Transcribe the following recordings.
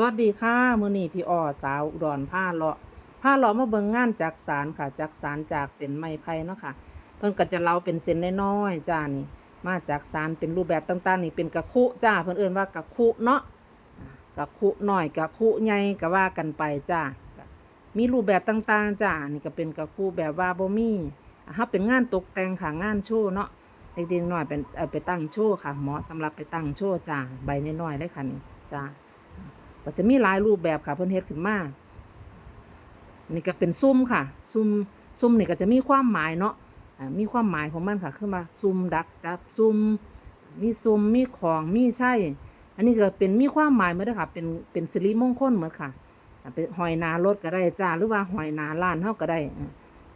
สวัสดีค่ะมื้อนี้พี่อ้อสาวอุดรผ้าเลาะผ้าเลาะมาเบิ่งงานจากสารค่ะ จากสารจากเส้นไม้ไผ่เนาะค่ะ เพิ่นก็จะเล่าเป็นเส้นน้อยๆจ้านี่ มาจากสารเป็นรูปแบบต่างๆ นี่เป็นกะคุจ้าเพิ่นเอิ้นว่ากะคุเนาะกะคุหน้อยกะคุใหญ่ก็ว่ากันไปจ้ามีรูปแบบต่างๆจ้านี่ก็เป็นกะคุแบบว่าบ่มีอะเฮาเป็นงานตกแต่งค่ะงานโชว์เนาะเด็กๆน้อยเป็นเอาไปตั้งโชว์ค่ะเหมาะสำหรับไปตั้งโชว์จ้าใบน้อยๆเลยค่ะนี่จ้า ก็จะมีหลายรูปแบบค่ะเพิ่นเฮ็ดขึ้นมานี่ก็เป็นซุ่มค่ะ ซุ่มซุ่มนี่ก็จะมีความหมายเนาะมีความหมายของมันค่ะคือว่าซุ่มดักจับซุ่มมีซุ่มมีของมีใช่อันนี้ก็เป็นมีความหมายเหมือนเด้อค่ะ เป็นเป็นสิริมงคลเหมือนค่ะเป็นหอยนารถก็ได้จ้าหรือว่าหอยนาล้านเฮาก็ได้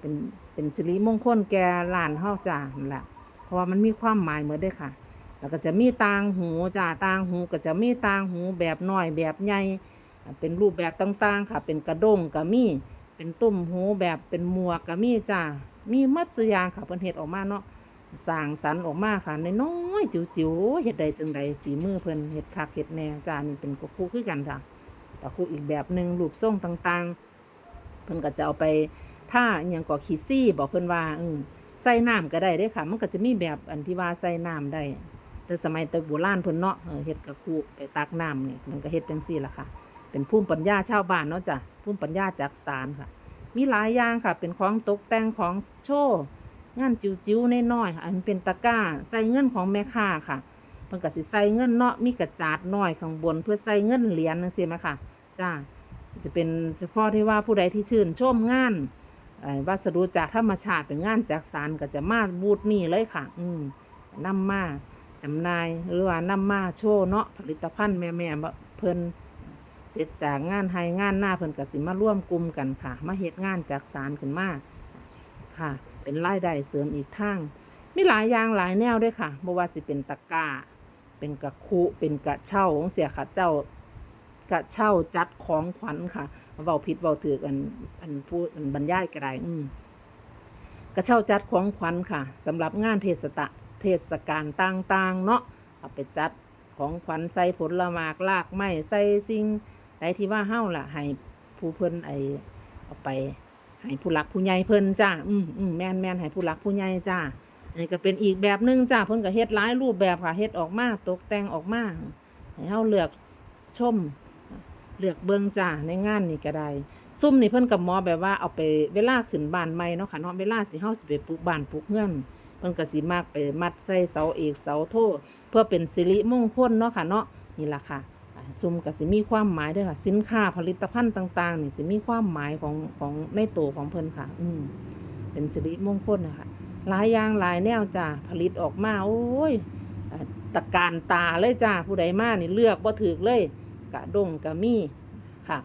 เป็นเป็นสิริมงคลแก่ล้านเฮาจ้านั่นแหละเพราะว่ามันมีความหมายเหมือนเด้อค่ะ แล้วก็จะมีต่างหูจ้าต่างหูก็จะมีต่างหูแบบน้อยแบบใหญ่เป็นรูปแบบต่างๆค่ะ เป็นกระด้งก็มีเป็นตุ่มหูแบบเป็นหมวกก็มีจ้ามีมัดสุยางค่ะเพิ่นเฮ็ดออกมาเนาะสร้างสรรค์ออกมาค่ะน้อยๆจิ๋วๆเฮ็ดได้จังใดฝีมือเพิ่นเฮ็ดคักเฮ็ดแหน่จ้านี่เป็นกระคู่คือกันค่ะกระคู่อีกแบบหนึ่งรูปทรงต่างๆ เพิ่นก็จะเอาไปท่าอหยังก็ขี้ซี่บอกเพิ่นว่าออใส่น้ำก็ได้เด้ค่ะ มันก็จะมีแบบอันที่ว่าใส่น้ำได้ แต่สมัยแต่โบราณเพิ่นเนาะเฮ็ดกระคูไปตักน้ำนี่มันก็เฮ็ดจังซี่ล่ะค่ะ เป็นภูมิปัญญาชาวบ้านเนาะจ้ะภูมิปัญญาจากสารค่ะ มีหลายอย่างค่ะ เป็นของตกแต่งของโชว์งานจิ๋วๆน้อยๆค่ะอันเป็นตะกร้าใส่เงินของแม่ค้าค่ะเพิ่นก็สิใส่เงินเนาะมีกระจาดน้อยข้างบน เพื่อใส่เงินเหรียญจังซี่ไหมค่ะจ้าจะเป็นเฉพาะที่ว่าผู้ใดที่ชื่นชมงานวัสดุจากธรรมชาติเป็นงานจากสารก็จะมาบูธนี่เลยค่ะ อืมนำมา จำหน่ายหรือว่านำมาโชว์เนาะผลิตภัณฑ์แม่แม่เพิ่นเสร็จจากงานไฮงานหน้าเพิ่นก็สิมาร่วมกลุ่มกันค่ะ มาเฮ็ดงานจากสารขึ้นมาค่ะ เป็นรายได้เสริมอีกทางมีหลายอย่างหลายแนวด้วยค่ะบ่ว่าสิเป็นตะกร้า เป็นกระคุเป็นกระเช่าของเสียค่ะเจ้ากระเช่าจัดของขวัญค่ะเว้าผิดเว้าถือกันอันพูดอันบรรยายก็ได้อืมกระเช่าจัดของขวัญค่ะสำหรับงานเทศตะ เทศกาลต่างๆ เนาะเอาไปจัดของขวัญใส่ผลหมากลากไม้ใส่สิ่งใดที่ว่าเฮาล่ะ ให้ผู้เพิ่นไอเอาไปให้ผู้หลักผู้ใหญ่เพิ่นจ้าอืมอืมแมนแมนให้ผู้หลักผู้ใหญ่จ้าอันนี้ก็เป็นอีกแบบหนึงจ้าเพิ่นก็เฮ็ดหลายรูปแบบค่ะเฮ็ดออกมาตกแต่งออกมาให้เฮาเลือกชมเลือกเบิ่งจ้าในงานนี่ก็ได้ซุ่มนี่เพิ่นกับหมอแบบว่าเอาไปเวลาขึ้นบ้านใหม่เนาะค่ะเนาะเวลาสิเฮาสิไปปลูกบ้านปลูกเรือน พิ่นก็สิมากไปมัดใส่เสาเอกเสาโทเพื่อเป็นสิริมงคลเนาะค่ะเนาะนี่ล่ะค่ะซุ่มก็สิมีความหมายด้อค่ะ สินค้าผลิตภัณฑ์ต่างๆนี่สิมีความหมายของของในตัวของเพิ่นค่ะ อืมเป็นสิริมงคลนะคะหลายอย่างหลายแนวจ้าผลิตออกมาโอ้ยตะการตาเลยจ้าผู้ใดมานี่เลือกบ่ถูกเลยกะดงกะมีค่ะ